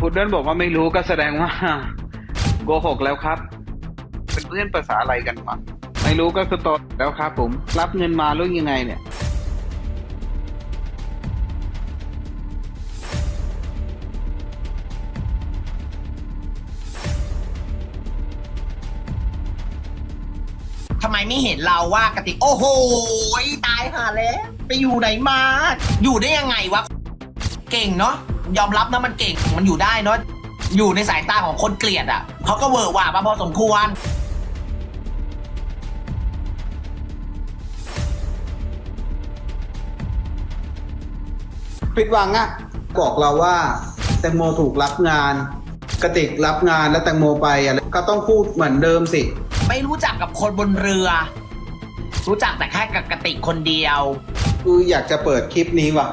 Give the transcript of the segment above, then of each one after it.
พุดเดิ้ลบอกว่าไม่รู้ก็แสดงว่าโกหกแล้วครับ เป็นเพื่อนภาษาอะไรกันวะไม่รู้ก็คือตดแล้วครับ ผม รับเงินมาหรือยังไงเนี่ยทำไมไม่เห็นเราว่ากติกโอ้โหตายห่าแล้ว ไปอยู่ไหนมา อยู่ได้ยังไงวะ เก่งเนาะ ยอมรับนะมันเก่งมันอยู่ได้เนาะอยู่ในสายตาของคนเกลียดอะเขาก็เวอร์หว่ามาพอสมควรปิดหวังอะบอกเราว่า แตงโมถูกรับงานกระติกรับงานแล้วแตงโมไปอะไรก็ต้องพูดเหมือนเดิมสิ ไม่รู้จักกับคนบนเรือ รู้จักแต่แค่กับกติกคนเดียว คืออยากจะเปิดคลิปนี้ว่ะ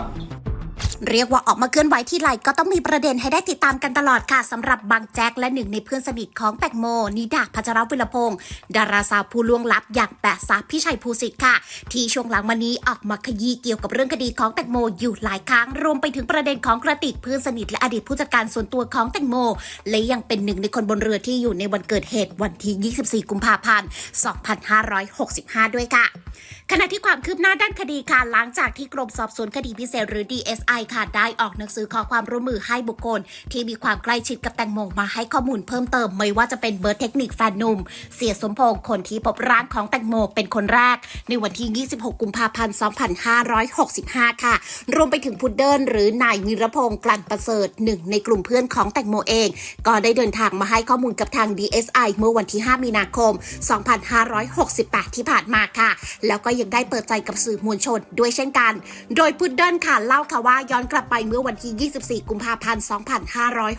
เรียกว่าออกมาเคลื่อนไหวที่ไรก็ต้องมีประเด็นให้ได้ติดตามกันตลอดค่ะสำหรับบางแจ็คและหนึ่งในเพื่อนสนิทของแตงโม นิดาพัชรวิรพงศ์ดาราสาวผู้ล่วงลับอย่างแปะซาพี่ชัยภูสิทธิ์ค่ะ ที่ช่วงหลังมานี้ออกมาขยี้เกี่ยวกับเรื่องคดีของแตงโมอยู่หลายครั้งรวมไปถึงประเด็นของกระติกเพื่อนสนิทและอดีตผู้จัดการส่วนตัวของแตงโม และยังเป็นหนึ่งในคนบนเรือที่อยู่ในวันเกิดเหตุวันที่ 24 กุมภาพันธ์ 2565 ด้วยค่ะ ขณะที่ความคืบหน้าด้านคดีค่ะหลังจากที่กรมสอบสวนคดีพิเศษหรือ DSI ค่ะได้ออกหนังสือขอความร่วมมือให้บุคคล ที่มีความใกล้ชิดกับแตงโมมาให้ข้อมูลเพิ่มเติมไม่ว่าจะเป็นเบิร์ดเทคนิคแฟนนุ่ม เสียสมพงษ์คนที่พบร่างของแตงโมเป็นคนแรก ในวันที่ 26 กุมภาพันธ์ 2565 ค่ะ รวมไปถึงพุดเดิ้ลหรือนายวีรพงษ์กลั่นประเสริฐหนึ่งในกลุ่มเพื่อนของแตงโมเอง ก็ได้เดินทางมาให้ข้อมูลกับทาง DSI เมื่อวันที่ 5 มีนาคม 2568 ที่ผ่านมาค่ะ แล้วก็ยังได้เปิดใจกับสื่อมวลชนด้วยเช่นกัน โดยพุดเดิ้ลค่ะเล่าค่ะว่าย้อนอนกลับไปเมื่อวันที่ 24 กุมภาพันธ์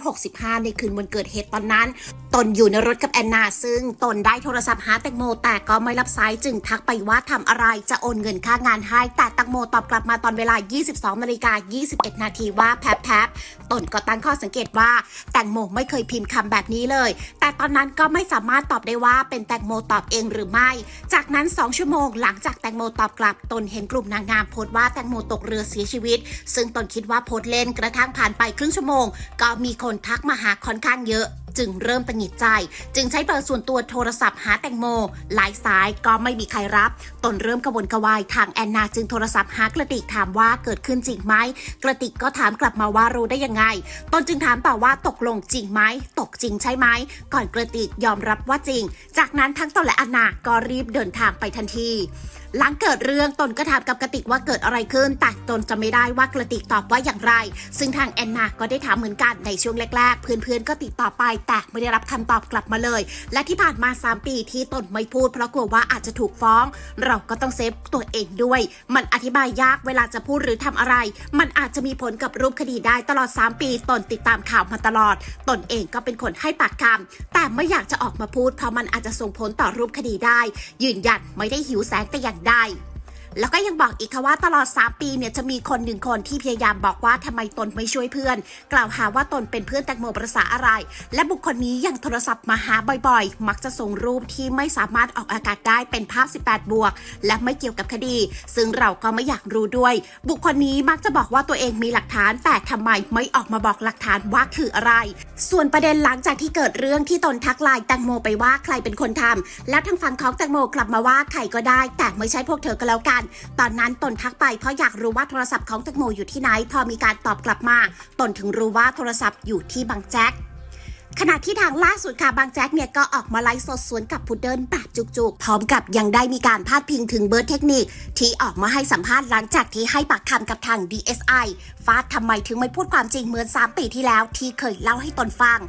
2565 ในคืนวันเกิดเหตุตอนนั้น ตนอยู่ในรถกับแอนนา ซึ่งตนได้โทรศัพท์หาแตงโม แต่ก็ไม่รับสายจึงทักไปว่าทำอะไรจะโอนเงินค่างานให้ แต่แตงโมตอบกลับมาตอนเวลา 22นาฬิกา21 นาทีว่าแพบแพบตนก็ตั้งข้อสังเกตว่าแตงโมไม่เคยพิมพ์คำแบบนี้เลย แต่ตอนนั้นก็ไม่สามารถตอบได้ว่าเป็นแตงโมตอบเองหรือไม่ จากนั้น 2 ชั่วโมงหลังจากแตงโมตอบกลับ ตนเห็นกลุ่มนางงามโพสต์ว่าแตงโมตกเรือเสียชีวิต ซึ่งตนคิดว่าโพสเล่นกระทั่งผ่านไปครึ่งชั่วโมง ก็มีคนทักมาหาค่อนข้างเยอะจึงเริ่มตังหงิดใจ จึงใช้เบอร์ส่วนตัวโทรศัพท์หาแตงโม หลายสายก็ไม่มีใครรับ ตนเริ่มกระวนกระวายทางแอนนาจึงโทรศัพท์หากระติกถามว่าเกิดขึ้นจริงไหมกระติกก็ถามกลับมาว่ารู้ได้ยังไง ตนจึงถามต่อว่าตกลงจริงไหมตกจริงใช่ไหมก่อนกระติกยอมรับว่าจริง จากนั้นทั้งตนและแอนนาก็รีบเดินทางไปทันทีหลังเกิดเรื่องตนก็ถามกับกระติกว่าเกิดอะไรขึ้น แต่ตนจะไม่ได้ว่ากระติกตอบว่าอย่างไร ซึ่งทางแอนนาก็ได้ถามเหมือนกันในช่วงแรกๆ เพื่อนๆก็ติดต่อไป แต่ไม่ได้รับคำตอบกลับมาเลย และที่ผ่านมา 3 ปีที่ตนไม่พูดเพราะกลัวว่าอาจจะถูกฟ้อง เราก็ต้องเซฟตัวเองด้วย มันอธิบายยากเวลาจะพูดหรือทำอะไร มันอาจจะมีผลกับรูปคดีได้ตลอด 3 ปี ตนติดตามข่าวมาตลอด ตนเองก็เป็นคนให้ปากคำแต่ไม่อยากจะออกมาพูดเพราะมันอาจจะส่งผลต่อรูปคดีได้ ยืนยันไม่ได้หิวแสงแต่อย่างได้ แล้วก็ยังบอกอีกค่ะว่าตลอด 3 ปีเนี่ยจะมีคนหนึ่งคนที่พยายามบอกว่าทำไมตนไม่ช่วยเพื่อน กล่าวหาว่าตนเป็นเพื่อนแตงโมประษาอะไร และบุคคลนี้ยังโทรศัพท์มาหาบ่อยๆ มักจะส่งรูปที่ไม่สามารถออกอากาศได้เป็นภาพ 18 บวก และไม่เกี่ยวกับคดี ซึ่งเราก็ไม่อยากรู้ด้วย บุคคลนี้มักจะบอกว่าตัวเองมีหลักฐาน แต่ทำไมไม่ออกมาบอกหลักฐานว่าคืออะไร ส่วนประเด็นหลังจากที่เกิดเรื่องที่ตนทักไลน์แตงโมไปว่าใครเป็นคนทำแล้วทางฝั่งของแตงโมกลับมาว่าใครก็ได้ แต่ไม่ใช่พวกเธอก็แล้วกันตอนนั้นตนทักไปเพราะอยากรู้ว่าโทรศัพท์ของแตงโมอยู่ที่ไหน พอมีการตอบกลับมา ตนถึงรู้ว่าโทรศัพท์อยู่ที่บางแจ็คขณะที่ทางล่าสุดค่ะบางแจ็คเนี่ยก็ออกมาไลฟ์สดสวนกับพุดเดิลแบบจุกๆ พร้อมกับยังได้มีการพาดพิงถึงเบิร์ดเทคนิค ที่ออกมาให้สัมภาษณ์หลังจากที่ให้ปากคำกับทาง DSI ฟาดทำไมถึงไม่พูดความจริงเหมือน 3 ปีที่แล้วที่เคยเล่าให้ตนฟัง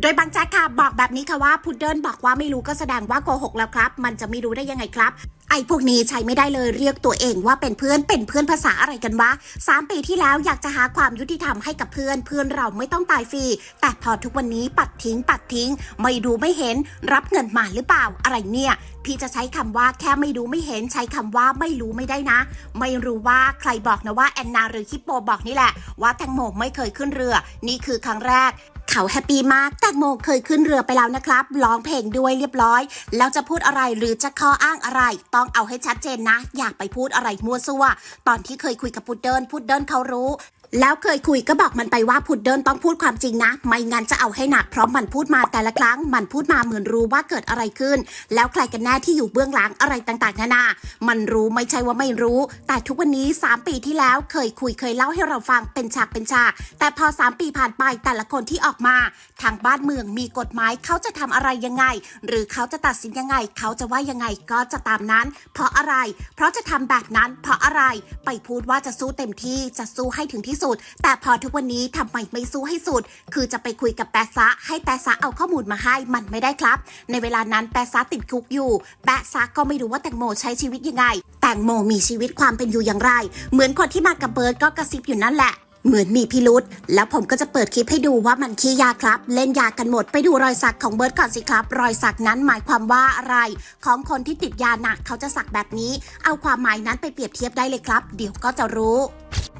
โดยบางแจ็คค่ะบอกแบบนี้ค่ะว่าพุดเดิลบอกว่าไม่รู้ก็แสดงว่าโกหกแล้วครับ มันจะไม่รู้ได้ยังไงครับ ไอ้พวกนี้ใช้ไม่ได้เลยเรียกตัวเองว่าเป็นเพื่อนเป็นเพื่อนภาษาอะไรกันวะสามปีที่แล้วอยากจะหาความยุติธรรมให้กับเพื่อนเพื่อนเราไม่ต้องตายฟรี แต่พอทุกวันนี้ปัดทิ้ง ปัดทิ้ง ไม่ดูไม่เห็น รับเงินมาหรือเปล่าอะไรเนี่ยพี่จะใช้คำว่าแค่ไม่ดูไม่เห็นใช้คำว่าไม่รู้ไม่ได้นะ ไม่รู้ว่าใครบอกนะว่าแอนนาหรือฮิปโปบอกนี่แหละว่าแตงโมไม่เคยขึ้นเรือ นี่คือครั้งแรก เขาแฮปปี้มากแตงโมเคยขึ้นเรือไปแล้วนะครับ ร้องเพลงด้วยเรียบร้อย แล้วจะพูดอะไรหรือจะข้ออ้างอะไร ต้องเอาให้ชัดเจนนะ อยากไปพูดอะไรมั่วซั่ว ตอนที่เคยคุยกับพุดเดิลพุดเดิลเขารู้ แล้วเคยคุยก็บอกมันไปว่าพุดเดิลต้องพูดความจริงนะ ไม่งั้นจะเอาให้หนักเพราะมันพูดมาแต่ละครั้ง มันพูดมาเหมือนรู้ว่าเกิดอะไรขึ้น แล้วใครกันแน่ที่อยู่เบื้องหลังอะไรต่างๆนานา มันรู้ไม่ใช่ว่าไม่รู้ แต่ทุกวันนี้ 3 ปีที่แล้วเคยคุยเคยเล่าให้เราฟังเป็นฉากเป็นฉาก แต่พอ 3 ปีผ่านไปแต่ละคนที่ออกมา ทางบ้านเมืองมีกฎหมายเขาจะทำอะไรยังไง หรือเขาจะตัดสินยังไง เขาจะว่ายังไงก็จะตามนั้น เพราะอะไร เพราะจะทำแบบนั้น เพราะอะไร ไปพูดว่าจะสู้เต็มที่จะสู้ให้ถึงที่สุด แต่พอทุกวันนี้ทำไมไม่สู้ให้สุด คือจะไปคุยกับแปซะให้แปซะเอาข้อมูลมาให้มันไม่ได้ครับ ในเวลานั้นแปซะติดคุกอยู่แปซะก็ไม่รู้ว่าแตงโมใช้ชีวิตยังไง แตงโมมีชีวิตความเป็นอยู่อย่างไร เหมือนคนที่มากับเบิร์ดก็กระซิบอยู่นั่นแหละ เหมือนมีพิรุษแล้วผมก็จะเปิดคลิปให้ดูว่ามันขี้ยาครับ เล่นยากันหมดไปดูรอยสักของเบิร์ดก่อนสิครับ รอยสักนั้นหมายความว่าอะไร ของคนที่ติดยาหนักเขาจะสักแบบนี้ เอาความหมายนั้นไปเปรียบเทียบได้เลยครับ เดี๋ยวก็จะรู้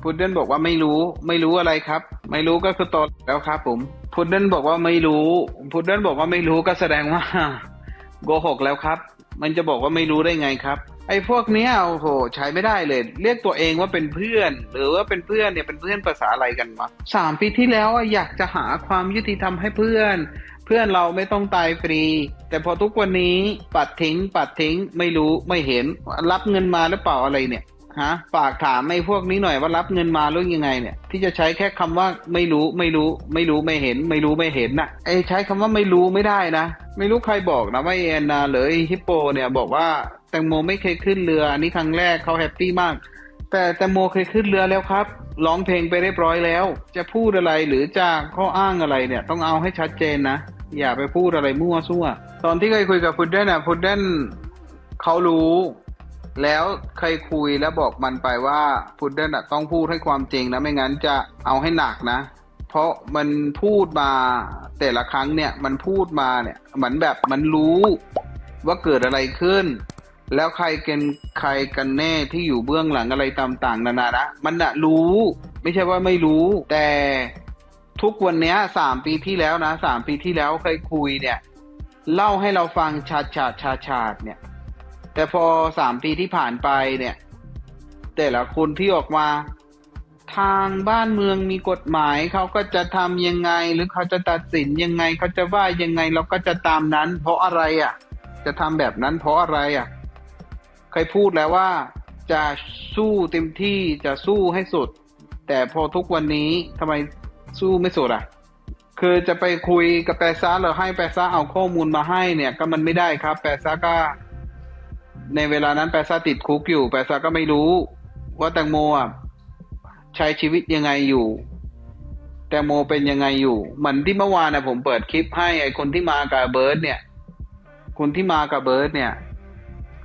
พุดเดิ้ลบอกว่าไม่รู้ ไม่รู้อะไรครับ ไม่รู้ก็คือตอดแล้วครับ ผมพุดเดิ้ลบอกว่าไม่รู้พุดเดิ้ลบอกว่าไม่รู้ก็แสดงว่าโกหกแล้วครับ มันจะบอกว่าไม่รู้ได้ไงครับ ไอ้พวกเนี้ยโอ้โห ใช้ไม่ได้เลย เรียกตัวเองว่าเป็นเพื่อน หรือว่าเป็นเพื่อนเนี่ยเป็นเพื่อนภาษาอะไรกันวะสามปีที่แล้วอะอยากจะหาความยุติธรรมให้เพื่อน เพื่อนเราไม่ต้องตายฟรี แต่พอทุกวันนี้ปัดทิ้งปัดทิ้งไม่รู้ไม่เห็นรับเงินมาหรือเปล่าอะไรเนี่ย ฮะฝากถามไอ้พวกนี้หน่อยว่ารับเงินมาหรือยังไงเนี่ย ที่จะใช้แค่คำว่าไม่รู้ไม่รู้ ไม่รู้ไม่เห็น ไม่รู้ไม่เห็นน่ะไอ้ใช้คำว่าไม่รู้ไม่ได้นะ ไม่รู้ใครบอกนะว่าไอ้แอนนาหรือไอ้ฮิปโปเนี่ยบอกว่าแตงโมไม่เคยขึ้นเรือ อันนี้ครั้งแรกเขาแฮปปี้มาก แต่แตงโมเคยขึ้นเรือแล้วครับร้องเพลงไปเรียบร้อยแล้ว จะพูดอะไรหรือจะข้ออ้างอะไรเนี่ย ต้องเอาให้ชัดเจนนะอย่าไปพูดอะไรมั่วซั่ว ตอนที่เคยคุยกับพุดเดิ้ลน่ะพุดเดิ้ลเขารู้ แล้วเคยคุยแล้วบอกมันไปว่าพุดเดิ้ลน่ะต้องพูดให้ความจริงนะไม่งั้นจะเอาให้หนักนะ เพราะมันพูดมาแต่ละครั้งเนี่ยมันพูดมาเนี่ยเหมือนแบบมันรู้ว่าเกิดอะไรขึ้น แล้วใครกันใครกันแน่ที่อยู่เบื้องหลังอะไรต่างๆนานานะมันนะรู้ ไม่ใช่ว่าไม่รู้ แต่ทุกวันนี้สามปีที่แล้วนะสามปีที่แล้วเคยคุยเนี่ย เล่าให้เราฟังชาดชาดชาชาดเนี่ย แต่พอสามปีที่ผ่านไปเนี่ย แต่ละคนที่ออกมาทางบ้านเมืองมีกฎหมายเขาก็จะทำยังไง หรือเขาจะตัดสินยังไงเขาจะว่ายังไงเราก็จะตามนั้น เพราะอะไรอะ จะทำแบบนั้นเพราะอะไรอะเคยพูดแล้วว่าจะสู้เต็มที่จะสู้ให้สุด แต่พอทุกวันนี้ทำไมสู้ไม่สุดอะ คือจะไปคุยกับแปซ่าหรือให้แปซ่าเอาข้อมูลมาให้เนี่ย ก็มันไม่ได้ครับ แปซ่าก็ ในเวลานั้นแปซ่าติดคุกอยู่ แปซ่าก็ไม่รู้ ว่าแตงโมอะใช้ชีวิตยังไงอยู่ แตงโมเป็นยังไงอยู่ เหมือนที่เมื่อวานนะผมเปิดคลิปให้ไอคนที่มากับเบิร์ดเนี่ย คนที่มากับเบิร์ดเนี่ย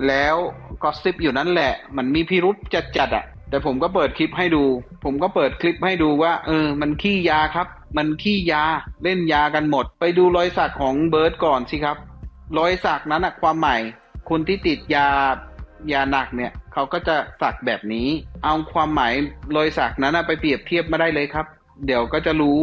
แล้วก็ซิปอยู่นั่นแหละ มันมีพิรุษจัดๆอะ แต่ผมก็เปิดคลิปให้ดู ผมก็เปิดคลิปให้ดูว่า เออ มันขี้ยาครับ มันขี้ยาเล่นยากันหมด ไปดูรอยสักของเบิร์ดก่อนสิครับ รอยสักนั้นอะความใหมาย คนที่ติดยายาหนักเนี่ยเขาก็จะสักแบบนี้ เอาความหมายรอยสักนั้นไปเปรียบเทียบมาได้เลยครับ เดี๋ยวก็จะรู้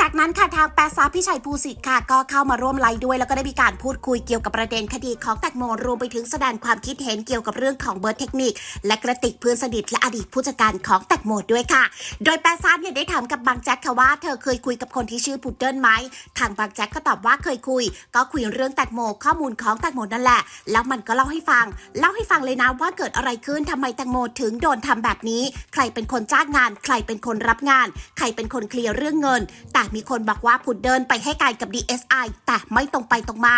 จากนั้นค่ะทางแปซาพี่ชัยภูสิทธิ์ค่ะก็เข้ามาร่วมไลฟ์ด้วยแล้วก็ได้มีการพูดคุยเกี่ยวกับประเด็นคดีของแตงโมรวมไปถึงแสดงความคิดเห็นเกี่ยวกับเรื่องของเบิร์ดเทคนิค และกระติกเพื่อนสนิทและอดีตผู้จัดการของแตงโมด้วยค่ะ โดยแปซาเนี่ยได้ถามกับบางแจ็คค่ะว่าเธอเคยคุยกับคนที่ชื่อพุดเดิ้ลไหมทางบางแจ็คก็ตอบว่าเคยคุย ก็คุยเรื่องแตงโมข้อมูลของแตงโมนั่นแหละ แล้วมันก็เล่าให้ฟัง เล่าให้ฟังเลยนะว่าเกิดอะไรขึ้นทำไมแตงโมถึงโดนทำแบบนี้ ใครเป็นคนจ้างงาน ใครเป็นคนรับงาน ใครเป็นคนเคลียร์เรื่องเงิน แต่มีคนบอกว่าพุดเดินไปให้ไกลกับ DSI แต่ไม่ตรงไปตรงมา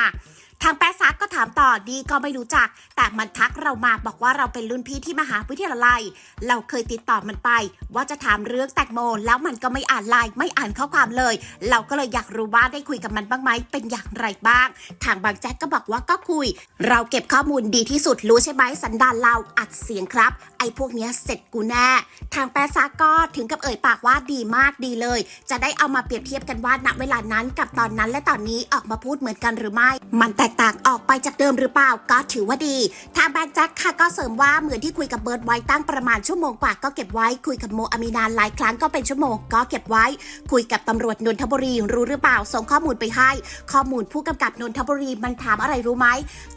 ทางแปะซักก็ถามต่อดีก็ไม่รู้จัก แต่มันทักเรามาบอกว่าเราเป็นรุ่นพี่ที่มหาวิทยาลัย เราเคยติดต่อมันไป ว่าจะถามเรื่องแตงโมแล้วมันก็ไม่อ่านไลน์ไม่อ่านข้อความเลย เราก็เลยอยากรู้ว่าได้คุยกับมันบ้างไหมเป็นอย่างไรบ้าง ทางบางแจ็คก็บอกว่าก็คุย เราเก็บข้อมูลดีที่สุดรู้ใช่ไหมสันดานเราอัดเสียงครับ ไอ้พวกเนี้ยเสร็จกูแน่ทางแปะซักก็ถึงกับเอ่ยปากว่าดีมากดีเลย จะได้เอามาเปรียบเทียบกันว่าณเวลานั้นกับตอนนั้นและตอนนี้ออกมาพูดเหมือนกันหรือไม่ มันแตกต่างออกไปจากเดิมหรือเปล่าก็ถือว่าดี ทางแบงค์แจ็คค่ะก็เสริมว่าเหมือนที่คุยกับเบิร์ดไว้ตั้งประมาณชั่วโมงกว่าก็เก็บไว้ คุยกับโมอามีนานหลายครั้งก็เป็นชั่วโมงก็เก็บไว้ คุยกับตำรวจนนทบุรีรู้หรือเปล่าส่งข้อมูลไปให้ ข้อมูลผู้กำกับนนทบุรีมันถามอะไรรู้ไหม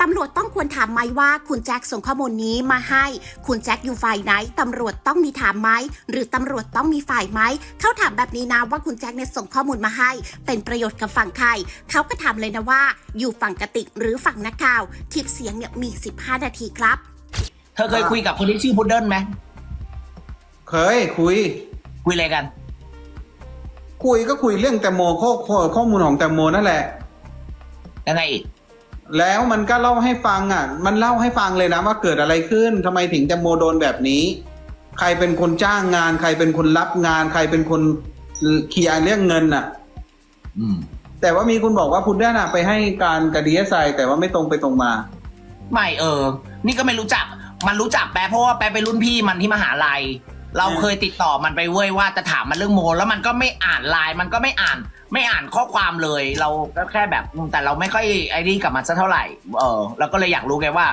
ตำรวจต้องควรถามไหมว่าคุณแจ็คส่งข้อมูลนี้มาให้ คุณแจ็คอยู่อยู่ฝ่ายไหนตำรวจต้องมีถามไหมหรือตำรวจต้องมีฝ่ายไหมเขาถามแบบนี้นะว่าคุณแจ็คเนี่ยส่งข้อมูลมาให้ เป็นประโยชน์กับฝั่งใครเขาก็ถามเลยนะว่า อยู่ฝั่งกติกหรือฝั่งนักข่าว คลิปเสียงเนี่ยมี 15 นาทีครับ เธอเคยคุยกับคนที่ชื่อพุดเดิ้ลไหมเคยคุย คุยอะไรกัน คุยก็คุยเรื่องแตงโมข้อข้อข้อมูลของแตงโมนั่นแหละยังไงอีกแล้วมันก็เล่าให้ฟังอะ มันเล่าให้ฟังเลยนะว่าเกิดอะไรขึ้นทำไมถึงแตงโมโดนแบบนี้ ใครเป็นคนจ้างงาน ใครเป็นคนรับงาน ใครเป็นคนเคลียร์เรื่องเงินอะ อืม แต่ว่ามีคุณบอกว่าคุณได้น่ะไปให้การกระดีเอสไอแต่ว่าไม่ตรงไปตรงมา ไม่เออ นี่ก็ไม่รู้จัก มันรู้จักแปะเพราะว่าแปะเป็นรุ่นพี่มันที่มหาลัย เราอืมเคยติดต่อมันไปเว้ยว่าจะถามมันเรื่องโม แล้วมันก็ไม่อ่านไลน์มันก็ไม่อ่าน ไม่อ่านข้อความเลย เราก็แค่แบบอืมแต่เราไม่ค่อยไอ้นี่กับมันสักเท่าไหร่ เออเราก็เลยอยากรู้ไงว่า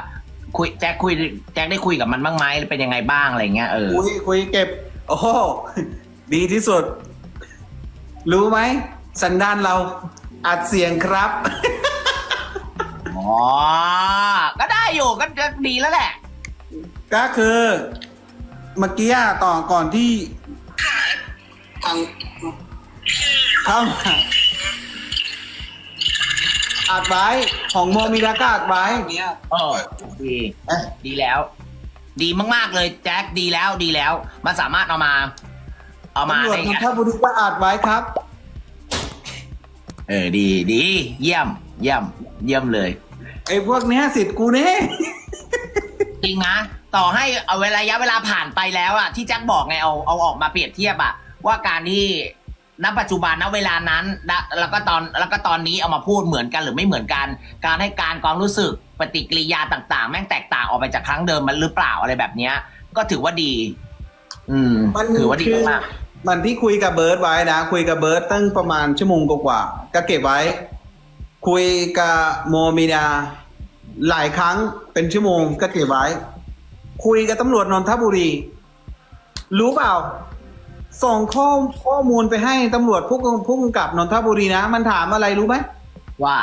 คุยแจ็คคุยแจ็คได้คุยกับมันบ้างไหมเป็นยังไงบ้างอะไรเงี้ยเออคุยคุยเก็บ โอ้โหดีที่สุด รู้ไหม สันดานเราอัดเสียงครับ อ๋อ ก็ได้อยู่ก็ก็ดีแล้วแหละ ก็คือเมื่อกี้อะต่อก่อนที่ทางเข้ามาอัดไว้ของโมมิดาก็อัดไว้อย่างเงี้ยเออดีเอ๊ะดีแล้ว ดีมากๆเลยแจ็คดีแล้วดีแล้ว มันสามารถเอามา เอามาตำรวจได้นไงนทบุรีก็อัดไว้ครับ เออดีดี เยี่ยม เยี่ยม เยี่ยมเลย ไอ้พวกเนี้ยสิทธิ์กูเนี่ยจริงนะต่อให้เอาเวลาระยะเวลาผ่านไปแล้วอะที่แจ็คบอกไงเอาเอาออกมาเปรียบเทียบอะว่าการที่ณปัจจุบันณเวลานั้นณแล้วก็ตอนแล้วก็ตอนนี้เอามาพูดเหมือนกันหรือไม่เหมือนกัน การให้การความรู้สึกปฏิกิริยาต่าง ๆ แม่งแตกต่างออกไปจากครั้งเดิมมันหรือเปล่าอะไรแบบเนี้ย ก็ถือว่าดี อืม มันถือว่าดีคือมาก มันที่คุยกับเบิร์ดไว้นะ คุยกับเบิร์ดตั้งประมาณชั่วโมงกว่าๆก็เก็บไว้ คุยกับโมมินาหลายครั้งเป็นชั่วโมงก็เก็บไว้ คุยกับตำรวจนนทบุรี รู้เปล่า ส่งข้อข้อมูลไปให้ตำรวจผู้กำผู้กำกับนนทบุรีนะ มันถามอะไรรู้ไหมๆว่า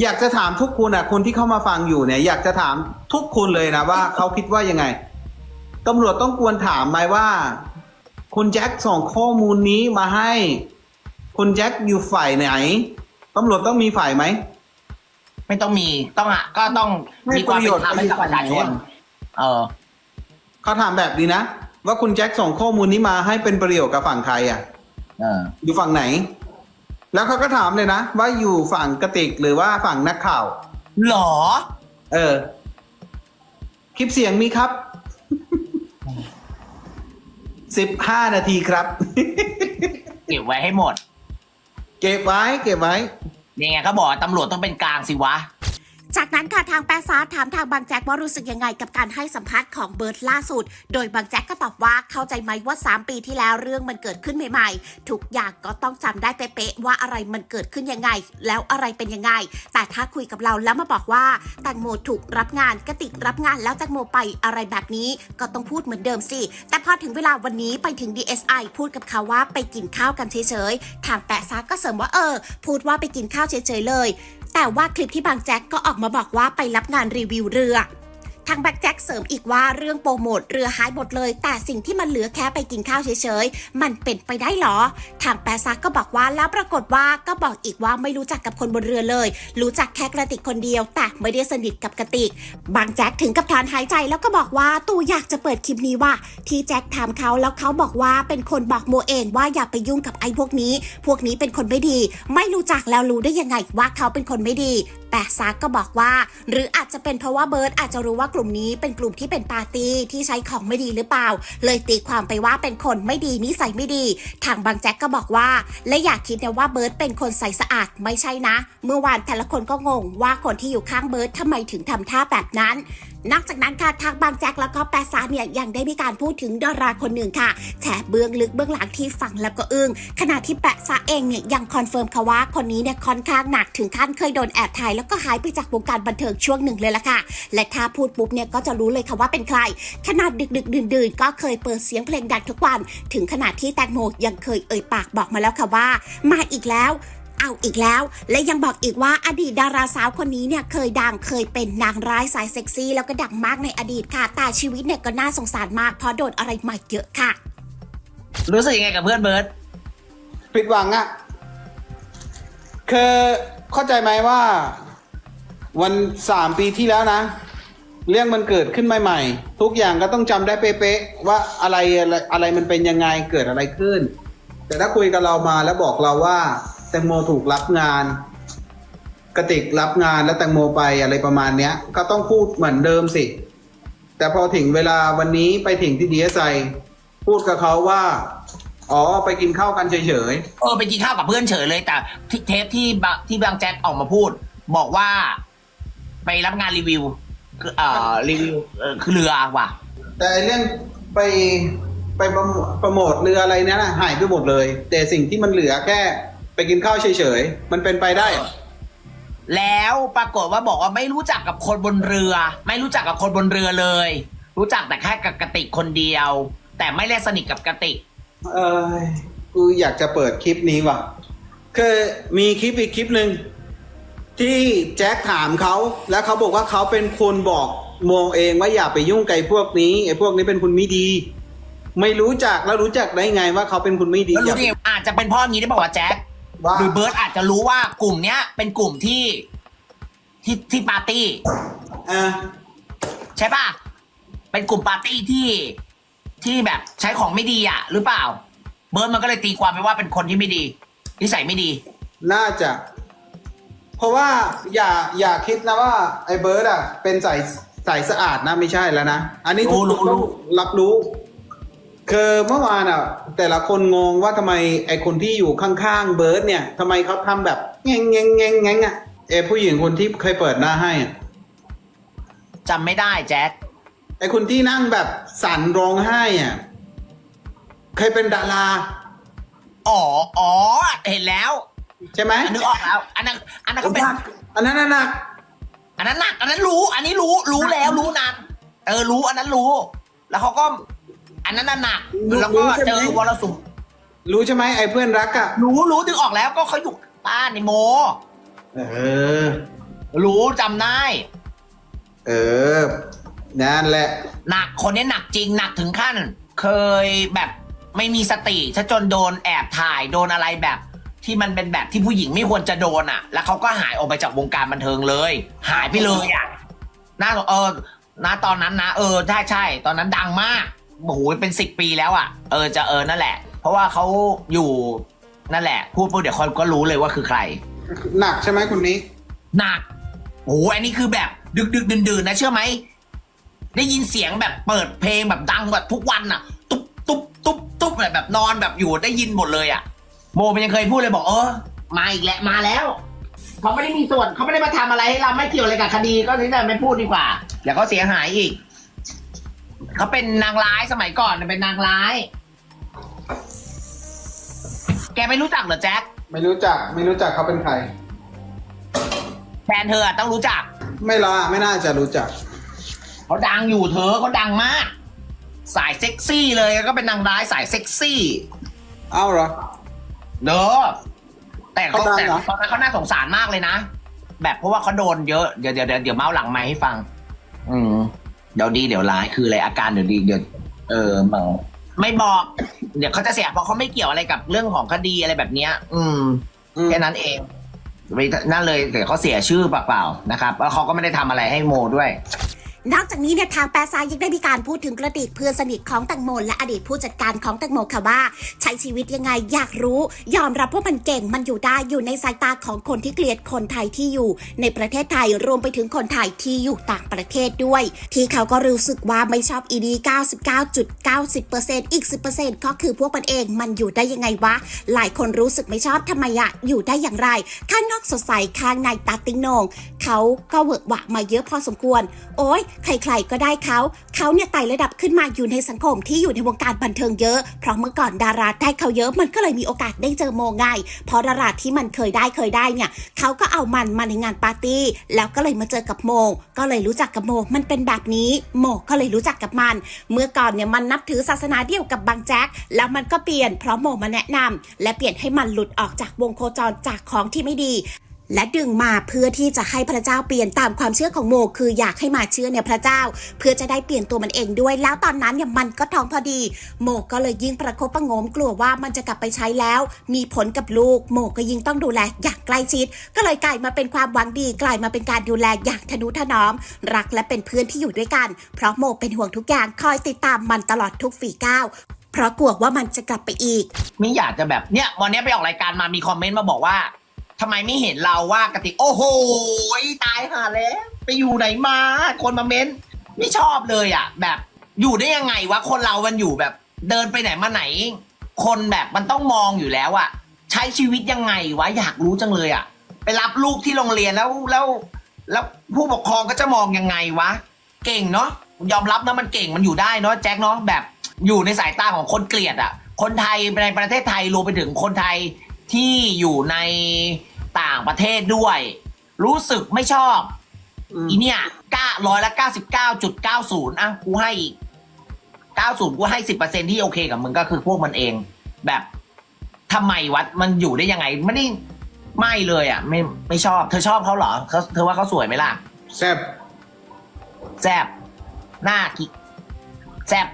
อยากจะถามทุกคนอะ คนที่เข้ามาฟังอยู่เนี่ย อยากจะถามทุกคนเลยนะว่าเขาคิดว่ายังไงตำรวจต้องควรถามไหมว่า คุณแจ็คส่งข้อมูลนี้มาให้ คุณแจ็คอยู่ฝ่ายไหนตำรวจต้องมีฝ่ายไหมไม่ต้องมีต้องอะ ก็ต้องให้มีความเป็นธรรมให้กับปประระโยชาชน์ชนเออเขาถามแบบนี้นะ ว่าคุณแจ็คส่งข้อมูลนี้มาให้เป็นประโยชน์กับฝั่งใครอะเอออยู่ฝั่งไหน แล้วเขาก็ถามเลยนะ ว่าอยู่ฝั่งกระติกหรือว่าฝั่งนักข่าวหรอ เออ คลิปเสียงมีครับ สิบห้านาทีครับ เก็บไว้ให้หมด เก็บไว้ เก็บไว้ นี่ไงเขาบอกว่าตำรวจต้องเป็นกลางสิวะ จากนั้นค่ะทางแปซาถามทางบางแจ็คว่ารู้สึกยังไงกับการให้สัมภาษณ์ของเบิร์ดล่าสุด โดยบางแจ็คก็ตอบว่าเข้าใจไหมว่า 3 ปีที่แล้วเรื่องมันเกิดขึ้นใหม่ ๆ ทุกอย่างก็ต้องจำได้เป๊ะๆว่าอะไรมันเกิดขึ้นยังไง แล้วอะไรเป็นยังไง แต่ถ้าคุยกับเราแล้วมาบอกว่าแตงโมถูกรับงานกระติกรับงานแล้วแตงโมไปอะไรแบบนี้ ก็ต้องพูดเหมือนเดิมสิ แต่พอถึงเวลาวันนี้ไปถึง DSI พูดกับเขาว่าไปกินข้าวกันเฉยๆทางแปะซาก็เสริมว่าเออ พูดว่าไปกินข้าวเฉยๆเลย แต่ว่าคลิปที่บางแจ็คก็ออกมาบอกว่าไปรับงานรีวิวเรือทางแบ็กแจ็คเสริมอีกว่าเรื่องโปรโมทเรือหายหมดเลย แต่สิ่งที่มันเหลือแค่ไปกินข้าวเฉยๆ มันเป็นไปได้หรอ ทางแปซักก็บอกว่าแล้วปรากฏว่าก็บอกอีกว่าไม่รู้จักกับคนบนเรือเลย รู้จักแค่กระติกคนเดียว แต่ไม่ได้สนิทกับกระติก บางแจ็คถึงกับถอนหายใจแล้วก็บอกว่าตูอยากจะเปิดคลิปนี้ว่า ที่แจ็คถามเขาแล้วเขาบอกว่าเป็นคนบอกโมเองว่าอย่าไปยุ่งกับไอ้พวกนี้ พวกนี้เป็นคนไม่ดี ไม่รู้จักแล้วรู้ได้ยังไงว่าเขาเป็นคนไม่ดี แต่ซากก็บอกว่า หรืออาจจะเป็นเพราะว่าเบิร์ดอาจจะรู้ว่ากลุ่มนี้เป็นกลุ่มที่เป็นปาร์ตี้ที่ใช้ของไม่ดีหรือเปล่า เลยตีความไปว่าเป็นคนไม่ดีนิสัยไม่ดี ทางบางแจ็คก็บอกว่า และอยากคิดนะว่าเบิร์ดเป็นคนใสสะอาดไม่ใช่นะ เมื่อวานแต่ละคนก็งงว่าคนที่อยู่ข้างเบิร์ดทำไมถึงทำท่าแบบนั้นนอกจากนั้นค่ะทางบางแจ็คแล้วก็แปซาเนี่ยยังได้มีการพูดถึงดาราคนหนึ่งค่ะแฉเบื้องลึกเบื้องหลังที่ฟังแล้วก็อึ้งขณะที่แปซาเองเนี่ยยังคอนเฟิร์มค่ะว่าคนนี้เนี่ยค่อนข้างหนักถึงขั้นเคยโดนแอบถ่ายแล้วก็หายไปจากวงการบันเทิงช่วงหนึ่งเลยล่ะค่ะ และถ้าพูดปุ๊บเนี่ยก็จะรู้เลยค่ะว่าเป็นใคร ขนาดดึกดึกดื่นดื่นๆก็เคยเปิดเสียงเพลงดังทุกวัน ถึงขนาดที่แตงโมยังเคยเอ่ยปากบอกมาแล้วค่ะว่า มาอีกแล้วเอาอีกแล้ว และยังบอกอีกว่าอดีตดาราสาวคนนี้เนี่ยเคยดังเคยเป็นนางร้ายสายเซ็กซี่แล้วก็ดังมากในอดีตค่ะ แต่ชีวิตเนี่ยก็น่าสงสารมากเพราะโดนอะไรมาเยอะค่ะ รู้สึกยังไงกับเพื่อนเบิร์ตผิดหวังอะคือเข้าใจไหมว่า วันสามปีที่แล้วนะ เรื่องมันเกิดขึ้นใหม่ ๆ ทุกอย่างก็ต้องจำได้เป๊ะๆว่าอะไรอะไรอะไรมันเป็นยังไงเกิดอะไรขึ้น แต่ถ้าคุยกับเรามาแล้วบอกเราว่า แตงโมถูกรับงานกระติกรับงานแล้วแตงโมไปอะไรประมาณเนี้ย ก็ต้องพูดเหมือนเดิมสิ แต่พอถึงเวลาวันนี้ไปถึงที่ดีเอสไอพูดกับเขาว่า อ๋อไปกินข้าวกันเฉยเออไปกินข้าวกับเพื่อนเฉยเลยแต่เทปที่ที่บางแจ็คออกมาพูด บอกว่า ไปรับงานรีวิวคือเอ่อรีวิวเอ่อคือเรือว่ะๆแต่ไอ้เรื่องไปไปโปรโมโปรโมทเรืออะไรเนี้ยนะหายไปหมดเลย แต่สิ่งที่มันเหลือแค่ไปกินข้าวเฉยๆ มันเป็นไปได้เหรอแล้วปรากฏว่าบอกว่าไม่รู้จักกับคนบนเรือ ไม่รู้จักกับคนบนเรือเลย รู้จักแต่แค่กับกระติกคนเดียว แต่ไม่ได้สนิทกับกระติก เอ้ยกูอยากจะเปิดคลิปนี้ว่ะคือมีคลิปอีกคลิปหนึ่ง ที่แจ็คถามเขาแล้วเขาบอกว่าเขาเป็นคนบอกโมเองว่าอย่าไปยุ่งกับไอ้พวกนี้ไอ้พวกนี้เป็นคนไม่ดี ไม่รู้จักแล้วรู้จักได้ไงว่าเขาเป็นคนไม่ดีแล้วอย่ารู้ไปได้ไงอาจจะเป็นเพ่ออย่างนี้ได้บอกว่าแจ็คว่าหรือเบิร์ตอาจจะรู้ว่ากลุ่มเนี้ย เป็นกลุ่มที่ที่ที่ปาร์ตี้อะใช่ป่ะเป็นกลุ่มปาร์ตี้ที่ที่แบบใช้ของไม่ดีอะ หรือเปล่า เบิร์ตมันก็เลยตีความไปว่าเป็นคนที่ไม่ดีนิสัยไม่ดี น่าจะ เพราะว่าอย่าอย่าคิดนะว่าไอ้เบิร์ดอะ เป็นสายสายสะอาดนะไม่ใช่แล้วนะ อันนี้ทุกรู้คนรู้ต้องรับรู้คือเมื่อวานอะ แต่ละคนงงว่าทำไมไอ้คนที่อยู่ข้างๆเบิร์ดเนี่ยทำไมเขาทำแบบแงงแงงแงงแงงอะไอ้ผู้หญิงคนที่เคยเปิดหน้าให้อะจำไม่ได้แจ็คไอ้คนที่นั่งแบบสั่นร้องไห้อะเคยเป็นดาราอ๋ออ๋อเห็นแล้ว ใช่ไหมนึกออกแล้ว อันนั้น อันนั้นก็เป็น อันนั้นน่ะหนัก อันนั้นหนัก อันนั้นรู้ อันนี้รู้ รู้แล้ว รู้นานเออ รู้ อันนั้นรู้ แล้วเขาก็ อันนั้นน่ะหนัก แล้วก็เจอวรสุมรู้ใช่ไหมไอ้เพื่อนรักอะรู้ รู้ถึงออกแล้ว ก็เขาอยู่บ้านในโม เออ รู้จำได้ เออ นั่นแหละ หนัก คนนี้หนักจริง หนักถึงขั้น เคยแบบไม่มีสติซะจนโดนแอบถ่าย โดนอะไรแบบ ที่มันเป็นแบบที่ผู้หญิงไม่ควรจะโดนอะ แล้วเขาก็หายออกไปจากวงการบันเทิงเลย หายไปเลยอะน่าเออนะตอนนั้นนะ เออใช่ใช่ตอนนั้นดังมากโอ้โหเป็นสิบปีแล้วอะ เออจะเออนั่นแหละ เพราะว่าเขาอยู่นั่นแหละ พูดปุ๊บเดี๋ยวคนก็รู้เลยว่าคือใคร หนักใช่ไหมคนนี้หนักโอ้โหอันนี้คือแบบ ดึกดึกดื่นดื่นๆนะเชื่อไหมได้ยินเสียงแบบเปิดเพลงแบบดังแบบทุกวันอะ ตุ๊บตุ๊บตุ๊บตุ๊บแบบแบบนอนแบบอยู่ได้ยินหมดเลยอะ โมมันยังเคยพูดเลยบอกเออมาอีกแล้วมาแล้วเขาไม่ได้มีส่วนเขาไม่ได้มาทำอะไรให้เราไม่เกี่ยวอะไรกับคดีก็ที่จะไม่พูดดีกว่าเดี๋ยวเขาเสียหายอีกเขาเป็นนางร้ายสมัยก่อนเป็นนางร้าย แกไม่รู้จักเหรอแจ็คไม่รู้จักไม่รู้จักเขาเป็นใคร แฟนเธออะต้องรู้จัก ไม่ละไม่น่าจะรู้จัก เขาดังอยู่เธอเขาดังมาก สายเซ็กซี่เลยแล้วก็เป็นนางร้ายสายเซ็กซี่ เอ้าเหรอ เด้อแต่เขาเขาดังแต่เหรอ ตอนนั้นเขาน่าสงสารมากเลยนะ แบบเพราะว่าเขาโดนเยอะเดี๋ยวเดี๋ยวเดี๋ยวเดี๋ยวเมาส์หลังไม้ให้ฟัง อืมเดี๋ยวดีเดี๋ยวร้ายคืออะไรอาการเดี๋ยวดีเดี๋ยวเออเมาไม่บอก เดี๋ยวเขาจะเสียเพราะเขาไม่เกี่ยวอะไรกับเรื่องของคดีอะไรแบบเนี้ย อืม อืมแค่นั้นเองไม่นั่นเลยเดี๋ยวเขาเสียชื่อเปล่าๆนะครับ แล้วเขาก็ไม่ได้ทำอะไรให้โมด้วย นอกจากนี้เนี่ยทางแปรซายยังได้มีการพูดถึงกระติกเพื่อนสนิทของแตงโมและอดีตผู้จัดการของแตงโมค่ะว่า ใช้ชีวิตยังไงอยากรู้ ยอมรับว่ามันเก่งมันอยู่ได้อยู่ในสายตาของคนที่เกลียดคนไทยที่อยู่ ในประเทศไทยรวมไปถึงคนไทยที่อยู่ต่างประเทศด้วย ที่เขาก็รู้สึกว่าไม่ชอบอีดี99.90%อีก 10%ก็คือพวกมันเองมันอยู่ได้ยังไงวะ หลายคนรู้สึกไม่ชอบทำไมอะอยู่ได้อย่างไร ข้างนอกสดใสข้างในตาติ้งนงเขาก็เวิร์กวะมาเยอะพอสมควร โอ้ยใครๆก็ได้เขาเขาเนี่ยไต่ระดับขึ้นมาอยู่ในสังคมที่อยู่ในวงการบันเทิงเยอะ เพราะเมื่อก่อนดาราได้เขาเยอะมันก็เลยมีโอกาสได้เจอโมง่ายเพราะดาราที่มันเคยได้เคยได้เนี่ยเขาก็เอามันมาในงานปาร์ตี้ แล้วก็เลยมาเจอกับโม ก็เลยรู้จักกับโม มันเป็นแบบนี้ โมก็เลยรู้จักกับมัน เมื่อก่อนเนี่ยมันนับถือศาสนาเดียวกับบางแจ๊กแล้วมันก็เปลี่ยนเพราะโมมาแนะนำและเปลี่ยนให้มันหลุดออกจากวงโคจรจากของที่ไม่ดี และดึงมาเพื่อที่จะให้พระเจ้าเปลี่ยนตามความเชื่อของโม คืออยากให้มาเชื่อเนี่ยพระเจ้า เพื่อจะได้เปลี่ยนตัวมันเองด้วย แล้วตอนนั้นเนี่ยมันก็ท้องพอดี โมก็เลยยิ่งประคบประงมกลัวว่ามันจะกลับไปใช้แล้ว มีผลกับลูก โมก็ยิ่งต้องดูแลอย่างใกล้ชิด ก็เลยกลายมาเป็นความหวังดี กลายมาเป็นการดูแลอย่างทนุถนอม รักและเป็นเพื่อนที่อยู่ด้วยกัน เพราะโมเป็นห่วงทุกอย่างคอยติดตามมันตลอดทุกฝีก้าวเพราะกลัวว่ามันจะกลับไปอีก ไม่อยากจะแบบเนี่ยวันนี้ไปออกรายการมามีคอมเมนต์มาบอกว่า ทำไมไม่เห็นเราว่ากติกโอ้โหตายห่าแล้วไปอยู่ไหนมา คนมาเม้น ไม่ชอบเลยอะ แบบอยู่ได้ยังไงวะคนเรามันอยู่แบบ เดินไปไหนมาไหน คนแบบมันต้องมองอยู่แล้วอะ ใช้ชีวิตยังไงวะอยากรู้จังเลยอะ ไปรับลูกที่โรงเรียนแล้วแล้วแล้วผู้ปกครองก็จะมองยังไงวะ เก่งเนาะยอมรับนะมันเก่งมันอยู่ได้เนาะแจ็คเนาะแบบอยู่ในสายตาของคนเกลียดอะ่ะ คนไทยในประเทศไทยรวมไปถึงคนไทยที่อยู่ใน ต่างประเทศด้วย รู้สึกไม่ชอบอืมอีเนี่ยก้าร้อยละเก้าสิบเก้าจุดเก้าศูนย์อะกูให้อีกเก้าศูนย์กูให้สิบเปอร์เซ็นที่โอเคกับมึงก็คือพวกมันเอง แบบทำไมวัดมันอยู่ได้ยังไง ไม่ได้ไม่เลยอะ ไม่ไม่ชอบ เธอชอบเขาเหรอเขาเธอว่าเขาสวยไหมล่ะ แซ่บแซบหน้าคิกแซบ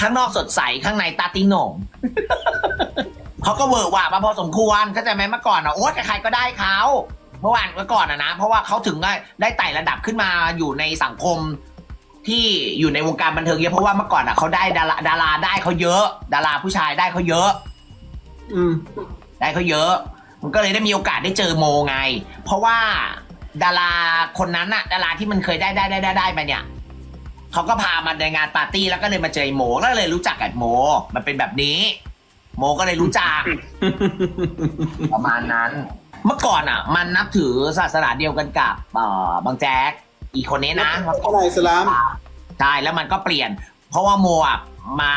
ข้างนอกสดใสข้างในตาติงโหน่ง เขาก็เวอร์หว่ามาพอสมควรเข้าใจไหมเมื่อก่อนอะโอ๊ยใครๆก็ได้เขาเมื่อวานเมื่อก่อนอะนะ เพราะว่าเขาถึงได้ได้ไต่ระดับขึ้นมาอยู่ในสังคมที่อยู่ในวงการบันเทิงเยอะเพราะว่าเมื่อก่อนอะเขาได้ดาราดาราได้เขาเยอะ ดาราผู้ชายได้เขาเยอะ อืม ได้เขาเยอะ มันก็เลยได้มีโอกาสได้เจอโมไง เพราะว่าดาราคนนั้นอะดาราที่มันเคยได้ได้ได้ได้ได้มาเนี่ยเขาก็พามาในงานปาร์ตี้แล้วก็เลยมาเจอไอ้โมแล้วเลยรู้จักกับโม มันเป็นแบบนี้ โมก็เลยรู้จัก ประมาณนั้น เมื่อก่อนอะมันนับถือศาสนาเดียวกันกับเอ่อบางแจ๊กอีกคนนี้นะอะไรอิสลามใช่แล้วมันก็เปลี่ยน เพราะว่าโมอะมา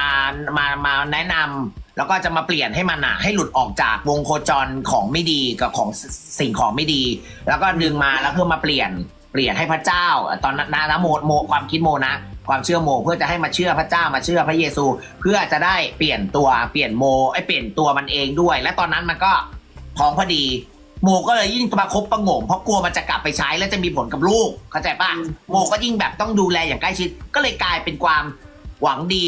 มามาแนะนำแล้วก็จะมาเปลี่ยนให้มันอะให้หลุดออกจากวงโคจรของไม่ดีกับของสสิ่งของไม่ดี แล้วก็ดึงมาแล้วเพื่อมาเปลี่ยนเปลี่ยนให้พระเจ้า ตอนนั้นนะนะโมโมความคิดโมนะ ความเชื่อโม เพื่อจะให้มาเชื่อพระเจ้ามาเชื่อพระเยซู เพื่อจะได้เปลี่ยนตัวเปลี่ยนโมไอยเปลี่ยนตัวมันเองด้วย และตอนนั้นมันก็ท้องพอดีโมก็เลยยิ่งประคบประหงมเพราะกลัวมันจะกลับไปใช้แล้วจะมีผลกับลูกเข้าใจปะโมก็ยิ่งแบบต้องดูแลอย่างใกล้ชิด ก็เลยกลายเป็นความหวังดี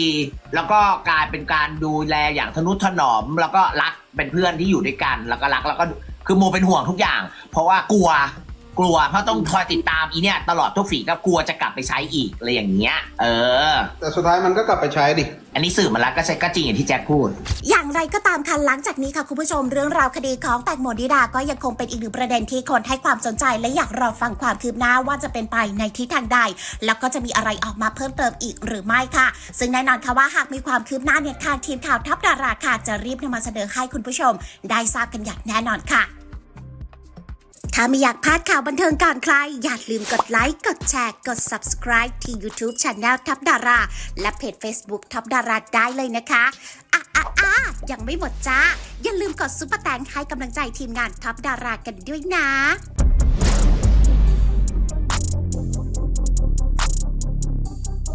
แล้วก็กลายเป็นการดูแลอย่างทนุถนอม แล้วก็รักเป็นเพื่อนที่อยู่ด้วยกัน แล้วก็รักแล้วก็คือโมเป็นห่วงทุกอย่าง เพราะว่ากลัว กลัวเพราะต้องคอยติดตามอีเนี่ย ตลอดทุกฝีก็กลัวจะกลับไปใช้อีกอะไรอย่างเงี้ย เออ แต่สุดท้ายมันก็กลับไปใช้ดิ อันนี้สื่อมาแล้วก็ใช่ก็จริงอย่างที่แจ็คพูด อย่างไรก็ตามค่ะหลังจากนี้ค่ะคุณผู้ชมเรื่องราวคดีของแตงโมนิดาก็ยังคงเป็นอีกหนึ่งประเด็นที่คนให้ความสนใจ และอยากรอฟังความคืบหน้าว่าจะเป็นไปในทิศทางใด แล้วก็จะมีอะไรออกมาเพิ่มเติมอีกหรือไม่ค่ะ ซึ่งแน่นอนค่ะว่าหากมีความคืบหน้าเนี่ยทางทีมข่าวทัพดาราค่ะจะรีบนำมาเสนอให้คุณผู้ชม ได้ทราบกันอย่างแน่นอนค่ะ ถ้าไม่อยากพลาดข่าวบันเทิงก่อนใคร อย่าลืมกดไลค์ กดแชร์ กด subscribe ที่ YouTube Channel ทับดารา และเพจ Facebook ทับดาราได้เลยนะคะอะอะอะยังไม่หมดจ้า อย่าลืมกดซุปเปอร์แตงให้กำลังใจทีมงานทับดารากันด้วยนะ